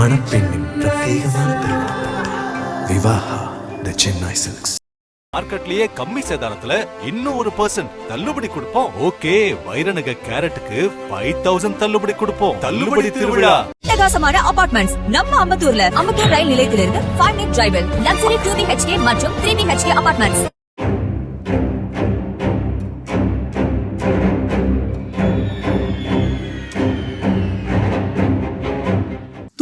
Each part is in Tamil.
மணப்பெண்ணின் பிரத்யேகமான திருமணம். விவாஹா த சென்னை சில்க்ஸ் மார்க்கெட்லயே கம்மி சேதாரத்துல இன்னும் ஒரு பர்சன்ட் தள்ளுபடி கொடுப்போம். ஓகே வைரநக கேரட்டுக்கு ஃபைவ் தௌசண்ட் தள்ளுபடி கொடுப்போம். தள்ளுபடி திருவிழா. அட்டகாசமான அபார்ட்மெண்ட்ஸ் நம்ம அம்பத்தூர்ல. அம்பத்தூர் ரயில் நிலையத்திலிருந்து ஃபைவ் மினிட் டிரைவில் லக்ஸரி டூ பிஹெச்கே மற்றும் த்ரீ பிஹெச்கே அபார்ட்மெண்ட்ஸ்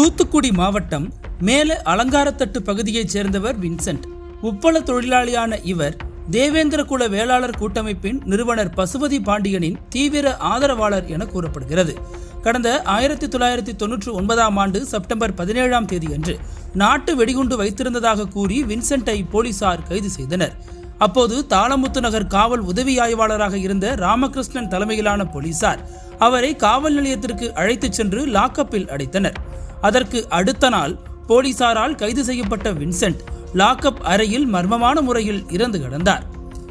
தூத்துக்குடி மாவட்டம் மேல அலங்காரத்தட்டு பகுதியைச் சேர்ந்தவர் வின்சென்ட். உப்பள தொழிலாளியான இவர் தேவேந்திர குல வேளாளர் கூட்டமைப்பின் நிறுவனர் பசுபதி பாண்டியனின் தீவிர ஆதரவாளர் என கூறப்படுகிறது. கடந்த ஆயிரத்தி தொள்ளாயிரத்தி தொன்னூற்றி ஒன்பதாம் ஆண்டு செப்டம்பர் பதினேழாம் தேதியன்று நாட்டு வெடிகுண்டு வைத்திருந்ததாக கூறி வின்சென்ட்டை போலீசார் கைது செய்தனர். அப்போது தாளமுத்து நகர் காவல் உதவி ஆய்வாளராக இருந்த ராமகிருஷ்ணன் தலைமையிலான போலீசார் அவரை காவல் நிலையத்திற்கு அழைத்துச் சென்று லாக்கப்பில் அடைத்தனர். அதற்கு அடுத்த நாள் போலீசாரால் கைது செய்யப்பட்ட வின்சென்ட் லாக்அப் அறையில் மர்மமான முறையில் இறந்து கிடந்தார்.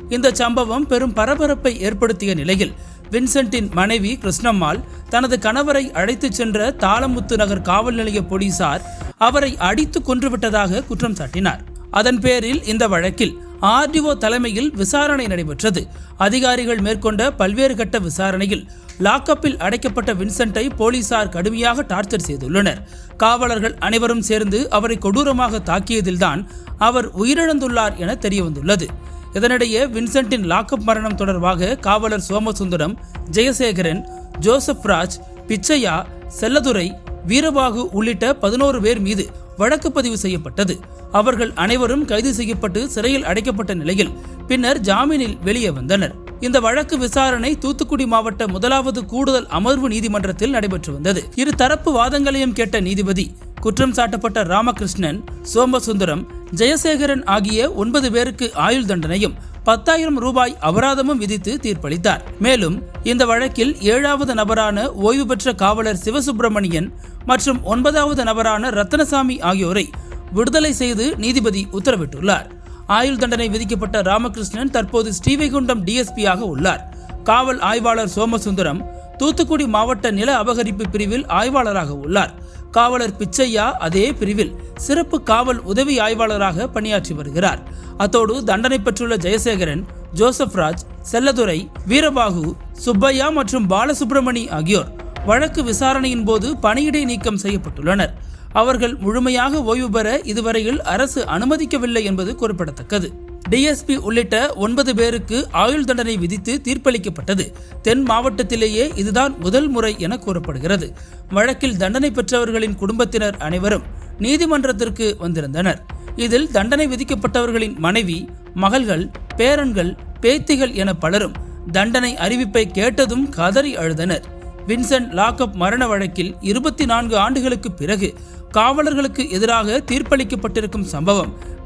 இந்த சம்பவம் பெரும் பரபரப்பை ஏற்படுத்திய நிலையில் வின்சென்ட்டின் மனைவி கிருஷ்ணம்மாள் தனது கணவரை அழைத்துச் சென்ற தாளமுத்து நகர் காவல் நிலைய போலீசார் அவரை அடித்து கொன்றுவிட்டதாக குற்றம் சாட்டினார். அதன் பேரில் இந்த வழக்கில் ஆர்டிஓ தலைமையில் விசாரணை நடைபெற்றது. அதிகாரிகள் மேற்கொண்ட பல்வேறு கட்ட விசாரணையில் லாக்கப்பில் அடைக்கப்பட்ட வின்சென்ட்டை போலீசார் கடுமையாக டார்ச்சர் செய்துள்ளனர். காவலர்கள் அனைவரும் சேர்ந்து அவரை கொடூரமாக தாக்கியதில்தான் அவர் உயிரிழந்துள்ளார் என தெரியவந்துள்ளது. இதனிடையே வின்சென்ட்டின் லாக்அப் மரணம் தொடர்பாக காவலர் சோமசுந்தரம் ஜெயசேகரன் ஜோசப் ராஜ் பிச்சையா செல்லதுரை வீரபாகு உள்ளிட்ட பதினோரு பேர் மீது வழக்கு பதிவு செய்யப்பட்டது. அவர்கள் அனைவரும் கைது செய்யப்பட்டு சிறையில் அடைக்கப்பட்ட நிலையில் பின்னர் ஜாமீனில் வெளியே வந்தனர். இந்த வழக்கு விசாரணை தூத்துக்குடி மாவட்ட முதலாவது கூடுதல் அமர்வு நீதிமன்றத்தில் நடைபெற்று வந்தது. இரு தரப்பு வாதங்களையும் கேட்ட நீதிபதி குற்றம் சாட்டப்பட்ட ராமகிருஷ்ணன் சோமசுந்தரம் ஜெயசேகரன் ஆகிய ஒன்பது பேருக்கு ஆயுள் தண்டனையும் பத்தாயிரம் ரூபாய் அபராதமும் விதித்து தீர்ப்பளித்தார். மேலும் இந்த வழக்கில் ஏழாவது நபரான ஓய்வு பெற்ற காவலர் சிவசுப்பிரமணியன் மற்றும் ஒன்பதாவது நபரான ரத்னசாமி ஆகியோரை விடுதலை செய்து நீதிபதி உத்தரவிட்டுள்ளார். ஆயுள் தண்டனை விதிக்கப்பட்ட ராமகிருஷ்ணன் தற்போது ஸ்ரீவைகுண்டம் டிஎஸ்பியாக உள்ளார். காவல் ஆய்வாளர் சோமசுந்தரம் தூத்துக்குடி மாவட்ட நில அபகரிப்பு பிரிவில் ஆய்வாளராக உள்ளார். காவலர் பிச்சையா அதே பிரிவில் சிறப்பு காவல் உதவி ஆய்வாளராக பணியாற்றி வருகிறார். அத்தோடு தண்டனை பெற்றுள்ள ஜெயசேகரன் ஜோசப் ராஜ் செல்லதுரை வீரபாகு சுப்பையா மற்றும் பாலசுப்ரமணி ஆகியோர் வழக்கு விசாரணையின் போது பணியிடை நீக்கம் செய்யப்பட்டுள்ளனர். அவர்கள் முழுமையாக ஓய்வு பெற இதுவரையில் அரசு அனுமதிக்கவில்லை என்பது குறிப்பிடத்தக்கது. டிஎஸ்பி உள்ளிட்ட ஒன்பது பேருக்கு ஆயுள் தண்டனை விதித்து தீர்ப்பளிக்கப்பட்டது. தென் மாவட்டத்திலேயே இதுதான் முதல் முறை என கூறப்படுகிறது. வழக்கில் தண்டனை பெற்றவர்களின் குடும்பத்தினர் அனைவரும் நீதிமன்றத்திற்கு வந்திருந்தனர். இதில் தண்டனை விதிக்கப்பட்டவர்களின் மனைவி மகள்கள் பேரன்கள் பேத்திகள் என பலரும் தண்டனை அறிவிப்பை கேட்டதும் கதறி அழுதனர். வின்சென்ட் லாக்அப் மரண வழக்கில் இருபத்தி நான்கு ஆண்டுகளுக்கு பிறகு காவலர்களுக்கு எதிராக தீர்ப்பளிக்கப்பட்டிருக்கும் சம்பவம்